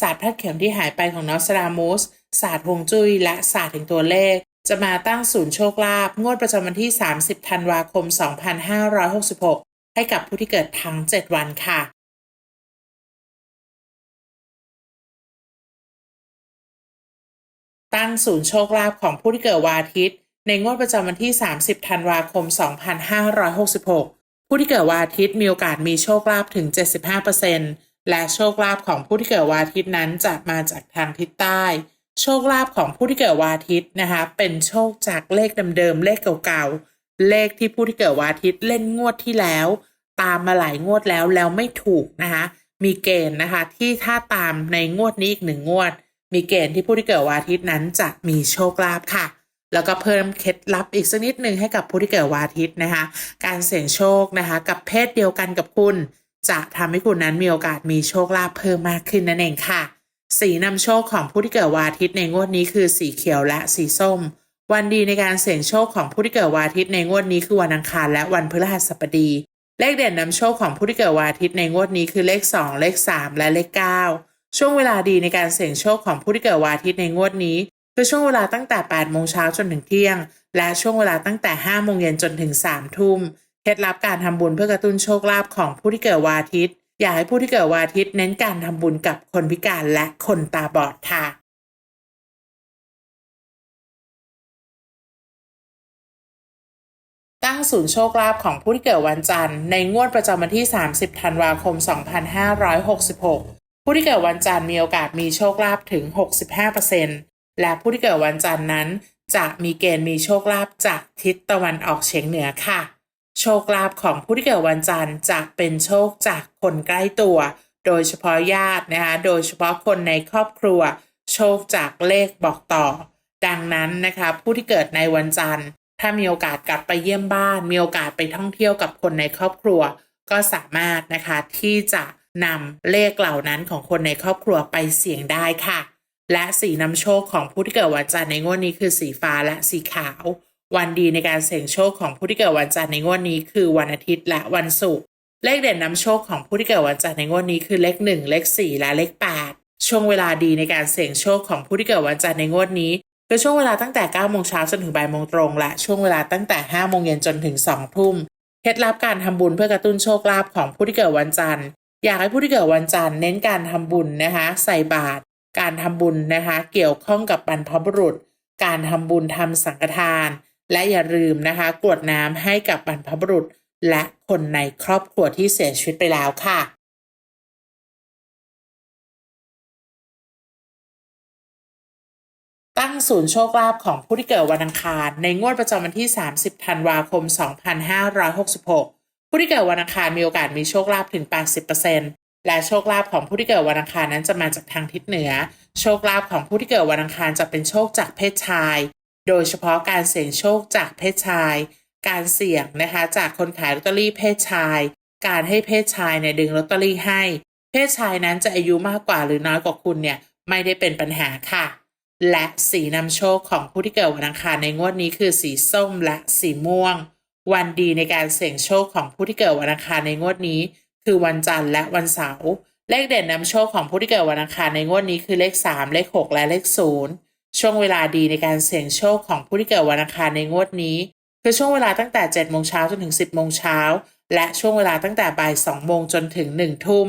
ศาสตร์พัดเข็มที่หายไปของนอสตรามูสศาสตร์ฮวงจุ้ยและศาสตร์แห่งตัวเลข จะมาตั้งศูนย์โชคลาภงวดประจำวันที่ 30 ธันวาคม 2566 ให้กับผู้ที่เกิดทั้ง 7 วันค่ะตั้งศูนย์โชคลาภของผู้ที่เกิดวันอาทิตย์ ในงวดประจำวันที่ 30 ธันวาคม 2566 ผู้ที่เกิดวันอาทิตย์มีโอกาสมีโชคลาภถึง 75% และโชคลาภของผู้ที่เกิดวันอาทิตย์นั้นจะมาจากทางทิศใต้ โชคลาภของผู้ที่เกิดวันอาทิตย์นะคะ เป็นโชคจากเลขเดิมๆเลขเก่าๆเลขที่ผู้ที่เกิดวันอาทิตย์เล่นงวดที่แล้ว ตามมาหลายงวดแล้วแล้วไม่ถูกนะคะ มีเกณฑ์นะคะที่ถ้าตามในงวดนี้อีกหนึ่งงวด มีเกณฑ์ที่ผู้ที่เกิดวันอาทิตย์นั้นจะมีโชคลาภค่ะแล้วก็เพิ่มเคล็ดลับอีกสักนิดหนึ่งให้กับผู้ที่เกิดวันอาทิตย์นะคะ การเสี่ยงโชคนะคะ กับเพศเดียวกันกับคุณ จะทำให้คุณนั้นมีโอกาสมีโชคลาภเพิ่มมากขึ้นนั่นเองค่ะ สีนำโชคของผู้ที่เกิดวันอาทิตย์ในงวดนี้คือสีเขียวและสีส้ม วันดีในการเสี่ยงโชคของผู้ที่เกิดวันอาทิตย์ในงวดนี้คือวันอังคารและวันพฤหัสบดี เลขเด่นนำโชคของผู้ที่เกิดวันอาทิตย์ในงวดนี้คือเลข 2 เลข 3 และเลข 9 ช่วงเวลาดีในการเสี่ยงโชคของผู้ที่เกิดวันอาทิตย์ในงวดนี้คือช่วงเวลาตั้งแต่8โมงเช้าจนถึงเที่ยง และช่วงเวลาตั้งแต่5โมงเย็นจนถึง3ทุ่ม เคล็ดลับการทำบุญเพื่อกระตุ้นโชคลาภของผู้ที่เกิดวันอาทิตย์ อยากให้ผู้ที่เกิดวันอาทิตย์เน้นการทำบุญกับคนพิการและคนตาบอดค่ะตั้งศูนย์โชคลาภของผู้ที่เกิดวันจันทร์ในงวดประจำวันที่ 30 ธันวาคม 2566 ผู้ที่เกิดวันจันทร์มีโอกาสมีโชคลาภถึง 65%และผู้ที่เกิดวันจันทร์นั้น จะมีเกณฑ์มีโชคลาภจากทิศตะวันออกเฉียงเหนือค่ะ ชคลาภของผู้ที่เกิดวันจันทร์จะเป็นโชคจากคนใกล้ตัว โดยเฉพาะญาตินะคะโดยเฉพาะคนในครอบครัว โชคจากเลขบอกต่อ ดังนั้นนะคะผู้ที่เกิดในวันจันทร์ ถ้ามีโอกาสกลับไปเยี่ยมบ้าน มีโอกาสไปท่องเที่ยวกับคนในครอบครัว ก็สามารถนะคะที่จะนำเลขเหล่านั้นของคนในครอบครัวไปเสี่ยงได้ค่ะ และสีนำโชคของผู้ที่เกิดวันจันทร์ในงวดนี้คือสีฟ้าและสีขาว วันดีในการเสี่ยงโชคของผู้ที่เกิดวันจันทร์ในงวดนี้คือวันอาทิตย์และวันศุกร์เลขเด่นนำโชคของผู้ที่เกิดวันจันทร์ในงวดนี้คือเลข 1 เลข 4 และเลข 8 ช่วงเวลาดีในการเสี่ยงโชคของผู้ที่เกิดวันจันทร์ในงวดนี้คือช่วงเวลาตั้งแต่9โมงเช้าจนถึงบ่ายโมงตรงและช่วงเวลาตั้งแต่5โมงเย็นจนถึง2ทุ่มเคล็ดลับการทำบุญเพื่อกระตุ้นโชคลาภของผู้ที่เกิดวันจันทร์ อยากให้ผู้ที่เกิดวันจันทร์เน้นการทำบุญนะคะใส่บาตรการทำบุญนะคะเกี่ยวข้องกับบรรพบุรุษ การทำบุญทำสังฆทาน และอย่าลืมนะคะกรวดน้ำให้กับบรรพบุรุษ และคนในครอบครัวที่เสียชีวิตไปแล้วค่ะตั้งศูนย์โชคลาภของผู้ที่เกิดวันอังคาร ในงวดประจำวันที่ 30 ธันวาคม 2566 ผู้ที่เกิดวันอังคารมีโอกาสมีโชคลาภถึง 80%และโชคลาภของผู้ที่เกิดวันอังคารนั้นจะมาจากทางทิศเหนือ โชคลาภของผู้ที่เกิดวันอังคารจะเป็นโชคจากเพศชาย โดยเฉพาะการเสี่ยงโชคจากเพศชาย การเสี่ยงนะคะจากคนขายลอตเตอรี่เพศชาย การให้เพศชายเนี่ยดึงลอตเตอรี่ให้ เพศชายนั้นจะอายุมากกว่าหรือน้อยกว่าคุณเนี่ยไม่ได้เป็นปัญหาค่ะ และสีนำโชคของผู้ที่เกิดวันอังคารในงวดนี้คือสีส้มและสีม่วง วันดีในการเสี่ยงโชคของผู้ที่เกิดวันอังคารในงวดนี้ คือวันจันทร์และวันเสาร์เลขเด่นนำโชคของผู้ที่เกิดวันอังคารในงวดนี้คือเลข 3 เลข 6 และเลข 0 ช่วงเวลาดีในการเสี่ยงโชคของผู้ที่เกิดวันอังคารในงวดนี้ คือช่วงเวลาตั้งแต่7โมงเช้าจนถึง 10โมงเช้าและช่วงเวลาตั้งแต่บ่าย2โมงจนถึง1ทุ่ม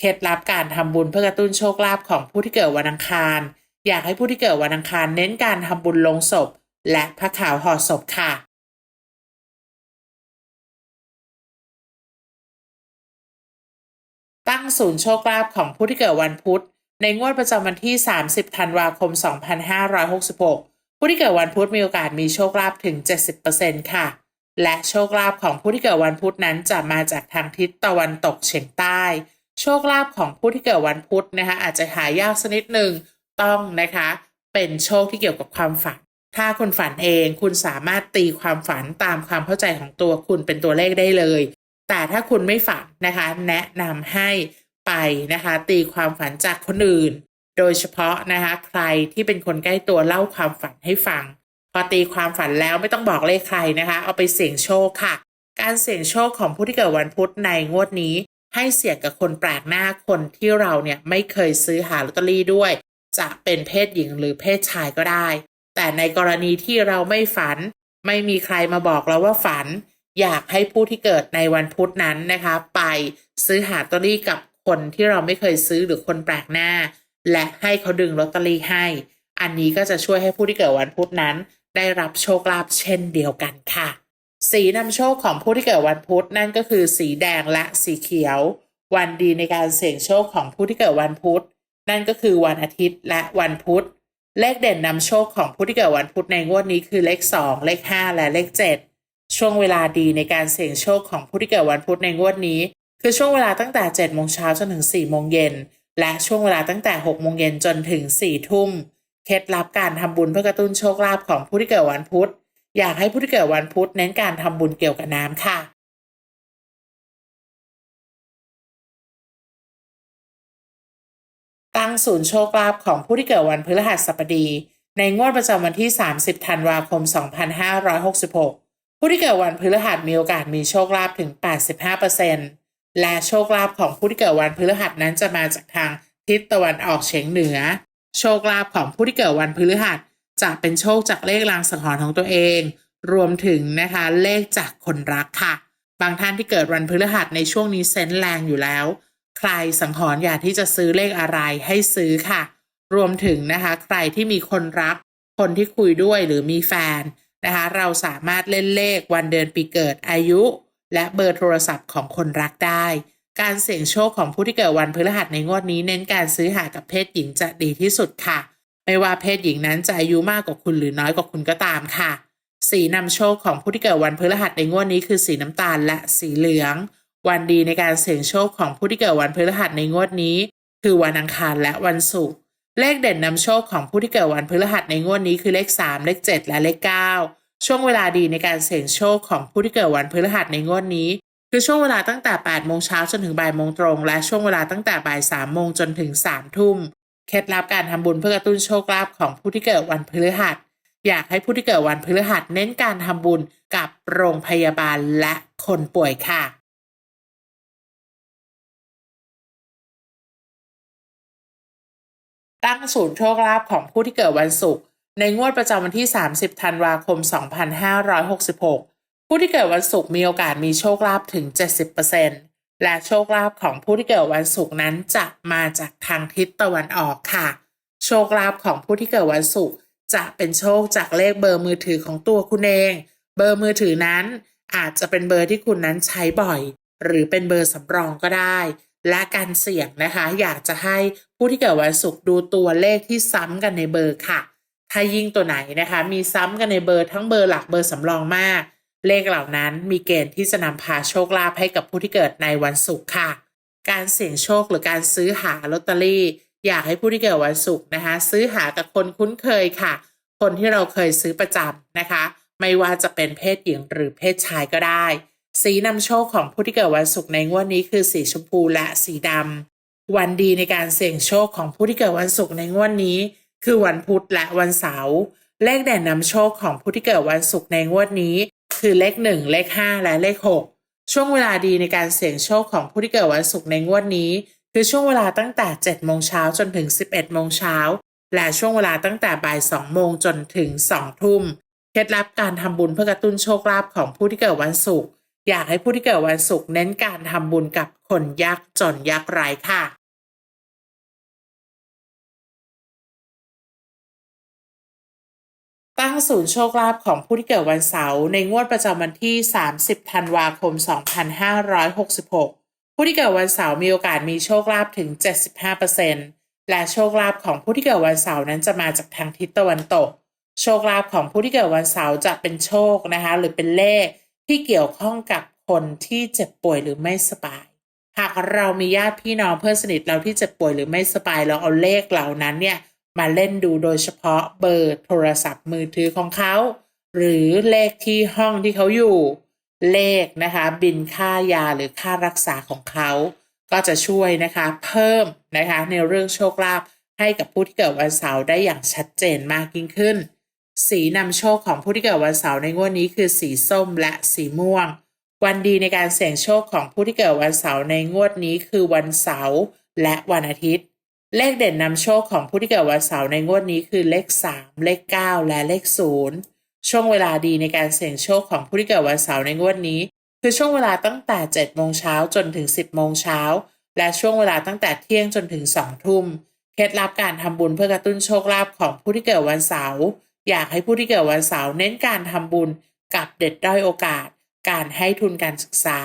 เคล็ดลับการทำบุญเพื่อกระตุ้นโชคลาภของผู้ที่เกิดวันอังคาร อยากให้ผู้ที่เกิดวันอังคารเน้นการทำบุญลงศพ และพระขาวห่อศพค่ะตั้งศูนย์โชคลาภของผู้ที่เกิดวันพุธ ในงวดประจำวันที่ 30 ธันวาคม 2566 ผู้ที่เกิดวันพุธมีโอกาสมีโชคลาภถึง 70%ค่ะ และโชคลาภของผู้ที่เกิดวันพุธนั้นจะมาจากทางทิศตะวันตกเฉียงใต้ โชคลาภของผู้ที่เกิดวันพุธนะคะอาจจะหายากสักนิดหนึ่งต้องนะคะ เป็นโชคที่เกี่ยวกับความฝัน ถ้าคุณฝันเองคุณสามารถตีความฝันตามความเข้าใจของตัวคุณเป็นตัวเลขได้เลย แต่ถ้าคุณไม่ฝันนะคะ แนะนำให้ ไปนะคะ ตีความฝันจากคนอื่น โดยเฉพาะนะคะ ใครที่เป็นคนใกล้ตัวเล่าความฝันให้ฟัง พอตีความฝันแล้วไม่ต้องบอกเลขใครนะคะ เอาไปเสี่ยงโชคค่ะ การเสี่ยงโชคของผู้ที่เกิดวันพุธในงวดนี้ ให้เสี่ยงกับคนแปลกหน้าคนที่เราเนี่ยไม่เคยซื้อหาลอตเตอรี่ด้วย จะเป็นเพศหญิงหรือเพศชายก็ได้ แต่ในกรณีที่เราไม่ฝัน ไม่มีใครมาบอกเราว่าฝันอยากให้ผู้ที่เกิดในวันพุธนั้นนะคะ ไปซื้อหาลอตเตอรี่กับ คนที่เราไม่เคยซื้อหรือคนแปลกหน้า และให้เขาดึงลอตเตอรี่ให้ อันนี้ก็จะช่วยให้ผู้ที่เกิดวันพุธนั้น ได้รับโชคลาภเช่นเดียวกันค่ะ สีนำโชคของผู้ที่เกิดวันพุธนั่นก็คือ สีแดงและสีเขียว วันดีในการเสี่ยงโชคของผู้ที่เกิดวันพุธนั่นก็คือวันอาทิตย์และวันพุธเลขเด่นนำโชคของผู้ที่เกิดวันพุธในงวดนี้คือเลข 2 เลข 5 และเลข 7 ช่วงเวลาดีในการเสี่ยงโชคของผู้ที่เกิดวันพุธในงวดนี้ คือช่วงเวลาตั้งแต่7โมงเช้าจนถึง4โมงเย็น และช่วงเวลาตั้งแต่6โมงเย็นจนถึง4ทุ่ม เคล็ดลับการทำบุญเพื่อกระตุ้นโชคลาภของผู้ที่เกิดวันพุธ อยากให้ผู้ที่เกิดวันพุธเน้นการทำบุญเกี่ยวกับน้ำค่ะตั้งศูนย์โชคลาภของผู้ที่เกิดวันพฤหัสบดี ในงวดประจำวันที่ 30 ธันวาคม 2566 ผู้ที่เกิดวันพฤหัสมีโอกาสมีโชคลาภถึง 85% และโชคลาภของผู้ที่เกิดวันพฤหัสนั้นจะมาจากทางทิศตะวันออกเฉียงเหนือ โชคลาภของผู้ที่เกิดวันพฤหัสจะเป็นโชคจากเลขลางสังหรณ์ของตัวเอง รวมถึงนะคะเลขจากคนรักค่ะ บางท่านที่เกิดวันพฤหัสในช่วงนี้เซนแรงอยู่แล้ว ใครสังหรณ์อยากที่จะซื้อเลขอะไรให้ซื้อค่ะ รวมถึงนะคะใครที่มีคนรัก คนที่คุยด้วยหรือมีแฟนนะคะเราสามารถเล่นเลขวันเดือนปีเกิดอายุ และเบอร์โทรศัพท์ของคนรักได้ การเสี่ยงโชคของผู้ที่เกิดวันพฤหัสในงวดนี้ เน้นการซื้อหากับเพศหญิงจะดีที่สุดค่ะ ไม่ว่าเพศหญิงนั้นจะอายุมากกว่าคุณหรือน้อยกว่าคุณก็ตามค่ะ สีนำโชคของผู้ที่เกิดวันพฤหัสในงวดนี้คือสีน้ำตาลและสีเหลือง วันดีในการเสี่ยงโชคของผู้ที่เกิดวันพฤหัสในงวดนี้ คือวันอังคารและวันศุกร์เลขเด่นนำโชคของผู้ที่เกิดวันพฤหัสในงวดนี้คือเลข 3 เลข 7 และเลข 9 ช่วงเวลาดีในการเสี่ยงโชคของผู้ที่เกิดวันพฤหัสในงวดนี้ คือช่วงเวลาตั้งแต่ 8 โมงเช้าจนถึงบ่ายโมงตรง และช่วงเวลาตั้งแต่บ่าย 3 โมงจนถึง 3 ทุ่ม เคล็ดลับการทำบุญเพื่อกระตุ้นโชคลาภของผู้ที่เกิดวันพฤหัส อยากให้ผู้ที่เกิดวันพฤหัสเน้นการทำบุญกับโรงพยาบาลและคนป่วยค่ะตั้งศูนย์โชคลาภของผู้ที่เกิดวันศุกร์ ในงวดประจำวันที่ 30 ธันวาคม 2566 ผู้ที่เกิดวันศุกร์มีโอกาสมีโชคลาภถึง 70%และโชคลาภของผู้ที่เกิดวันศุกร์นั้นจะมาจากทางทิศตะวันออกค่ะ โชคลาภของผู้ที่เกิดวันศุกร์จะเป็นโชคจากเลขเบอร์มือถือของตัวคุณเอง เบอร์มือถือนั้นอาจจะเป็นเบอร์ที่คุณนั้นใช้บ่อย หรือเป็นเบอร์สำรองก็ได้ และการเสี่ยงนะคะ อยากจะให้ผู้ที่เกิดวันศุกร์ดูตัวเลขที่ซ้ำกันในเบอร์ค่ะ ถ้ายิ่งตัวไหนนะคะ มีซ้ำกันในเบอร์ทั้งเบอร์หลักเบอร์สำรองมาก เลขเหล่านั้นมีเกณฑ์ที่จะนำพาโชคลาภให้กับผู้ที่เกิดในวันศุกร์ค่ะ การเสี่ยงโชคหรือการซื้อหาลอตเตอรี่ อยากให้ผู้ที่เกิดวันศุกร์นะคะ ซื้อหากับคนคุ้นเคยค่ะ คนที่เราเคยซื้อประจำนะคะ ไม่ว่าจะเป็นเพศหญิงหรือเพศชายก็ได้ สีนำโชคของผู้ที่เกิดวันศุกร์ในงวดนี้คือสีชมพูและสีดำวันดีในการเสี่ยงโชคของผู้ที่เกิดวันศุกร์ในงวดนี้ คือวันพุธและวันเสาร์เลขเด่นนำโชคของผู้ที่เกิดวันศุกร์ในงวดนี้ คือเลขหนึ่งเลขห้าและเลขหกช่วงเวลาดีในการเสี่ยงโชคของผู้ที่เกิดวันศุกร์ในงวดนี้ คือช่วงเวลาตั้งแต่7โมงเช้าจนถึง 11โมงเช้าและช่วงเวลาตั้งแต่บ่าย2โมงจนถึง2ทุ่มเคล็ดลับการทำบุญเพื่อกระตุ้นโชคลาภของผู้ที่เกิดวันศุกร์อยากให้ผู้ที่เกิดวันศุกร์เน้นการทำบุญกับคนยากจนยากไร้ค่ะ ตั้งศูนย์โชคลาภของผู้ที่เกิดวันเสาร์ในงวดประจำวันที่ 30 ธันวาคม 2566 ผู้ที่เกิดวันเสาร์มีโอกาสมีโชคลาภถึง 75%และโชคลาภของผู้ที่เกิดวันเสาร์นั้นจะมาจากทางทิศตะวันตก โชคลาภของผู้ที่เกิดวันเสาร์จะเป็นโชคนะคะหรือเป็นเลขที่เกี่ยวข้องกับคนที่เจ็บป่วยหรือไม่สบาย หากเรามีญาติพี่น้องเพื่อนสนิทเราที่เจ็บป่วยหรือไม่สบายเราเอาเลขเหล่านั้นเนี่ย มาเล่นดูโดยเฉพาะเบอร์โทรศัพท์มือถือของเขา หรือเลขที่ห้องที่เขาอยู่ เลขนะคะบินค่ายาหรือค่ารักษาของเขา ก็จะช่วยนะคะเพิ่มนะคะในเรื่องโชคลาภให้กับผู้ที่เกิดวันเสาร์ได้อย่างชัดเจนมากยิ่งขึ้น สีนำโชคของผู้ที่เกิดวันเสาร์ในงวดนี้คือสีส้มและสีม่วง วันดีในการเสี่ยงโชคของผู้ที่เกิดวันเสาร์ในงวดนี้คือวันเสาร์และวันอาทิตย์ เลขเด่นนำโชคของผู้ที่เกิดวันเสาร์ในงวดนี้คือเลข 3 เลข 9 และเลข 0 ช่วงเวลาดีในการเสี่ยงโชคของผู้ที่เกิดวันเสาร์ในงวดนี้ คือช่วงเวลาตั้งแต่ 7 โมงเช้าจนถึง 10 โมงเช้า และช่วงเวลาตั้งแต่เที่ยงจนถึง 2 ทุ่ม เคล็ดลับการทำบุญเพื่อกระตุ้นโชคลาภของผู้ที่เกิดวันเสาร์อยากให้ผู้ที่เกิดวันเสาร์เน้นการทำบุญกับเด็กด้อยโอกาส การให้ทุนการศึกษา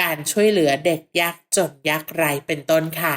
การช่วยเหลือเด็กยากจนยากไร้เป็นต้นค่ะ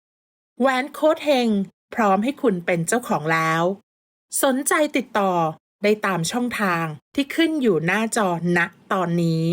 แหวนโค้ดเฮงพร้อมให้คุณเป็นเจ้าของแล้ว สนใจติดต่อได้ตามช่องทางที่ขึ้นอยู่หน้าจอณตอนนี้